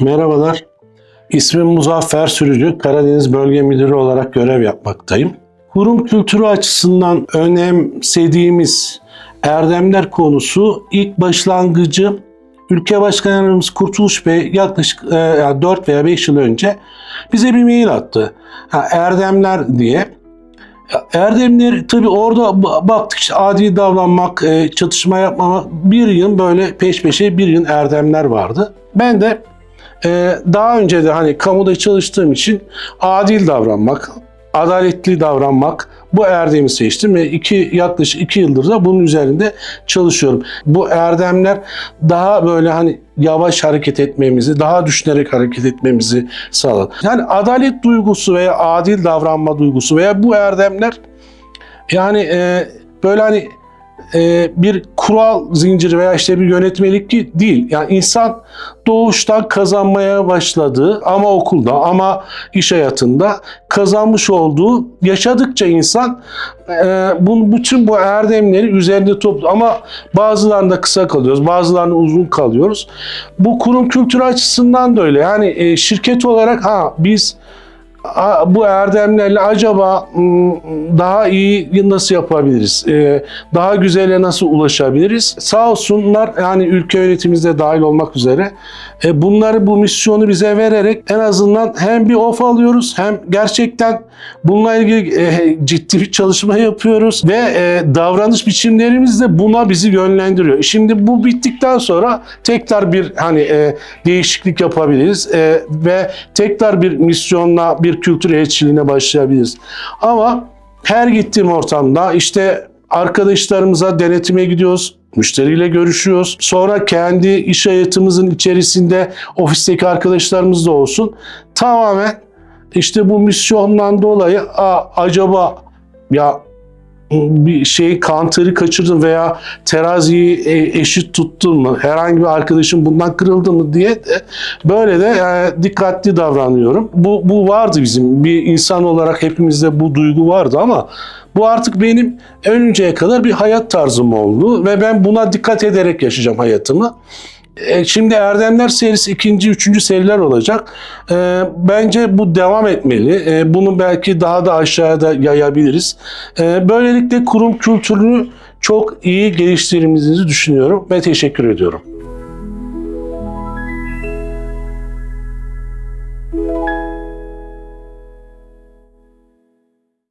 Merhabalar. İsmim Muzaffer Sürücü. Karadeniz Bölge Müdürü olarak görev yapmaktayım. Kurum kültürü açısından önemsediğimiz erdemler konusu ilk başlangıcı Ülke Başkanımız Kurtuluş Bey yaklaşık e, yani 4 veya 5 yıl önce bize bir mail attı. Ha, erdemler diye. Erdemler tabii orada ba- baktık işte adil davranmak, e, çatışma yapmamak bir yıl böyle peş peşe bir yıl erdemler vardı. Ben de daha önce de hani kamuda çalıştığım için adil davranmak, adaletli davranmak bu erdemi seçtim ve iki, yaklaşık iki yıldır da bunun üzerinde çalışıyorum. Bu erdemler daha böyle hani yavaş hareket etmemizi, daha düşünerek hareket etmemizi sağladı. Yani adalet duygusu veya adil davranma duygusu veya bu erdemler yani e, böyle hani e, bir kural zinciri veya işte bir yönetmelik değil. Yani insan doğuştan kazanmaya başladığı ama okulda ama iş hayatında kazanmış olduğu yaşadıkça insan e, bu, bütün bu erdemleri üzerinde toplu ama bazılarında kısa kalıyoruz bazılarında uzun kalıyoruz. Bu kurum kültürü açısından da öyle. Yani e, şirket olarak ha biz bu erdemlerle acaba m, daha iyi nasıl yapabiliriz? Ee, Daha güzele nasıl ulaşabiliriz? Sağ olsunlar yani ülke yönetimimizde dahil olmak üzere e, bunları bu misyonu bize vererek en azından hem bir of alıyoruz hem gerçekten bununla ilgili e, ciddi bir çalışma yapıyoruz ve e, davranış biçimlerimiz de buna bizi yönlendiriyor. Şimdi bu bittikten sonra tekrar bir hani değişiklik yapabiliriz ve tekrar bir misyonla bir kültür elçiliğine başlayabiliriz. Ama her gittiğim ortamda işte arkadaşlarımıza denetime gidiyoruz. Müşteriyle görüşüyoruz. Sonra kendi iş hayatımızın içerisinde ofisteki arkadaşlarımız da olsun. Tamamen işte bu misyondan dolayı "Aa, acaba ya bir şey kanteri kaçırdın veya teraziyi e, eşit tuttun mu? Herhangi bir arkadaşın bundan kırıldı mı diye de böyle de e, dikkatli davranıyorum. Bu, bu vardı bizim bir insan olarak hepimizde bu duygu vardı ama bu artık benim ölünceye kadar bir hayat tarzım oldu ve ben buna dikkat ederek yaşayacağım hayatımı. E, Şimdi Erdemler serisi ikinci, üçüncü seriler olacak. E, Bence bu devam etmeli. E, Bunu belki daha da aşağıda yayabiliriz. Böylelikle kurum kültürünü çok iyi geliştirdiğimizi düşünüyorum ve teşekkür ediyorum.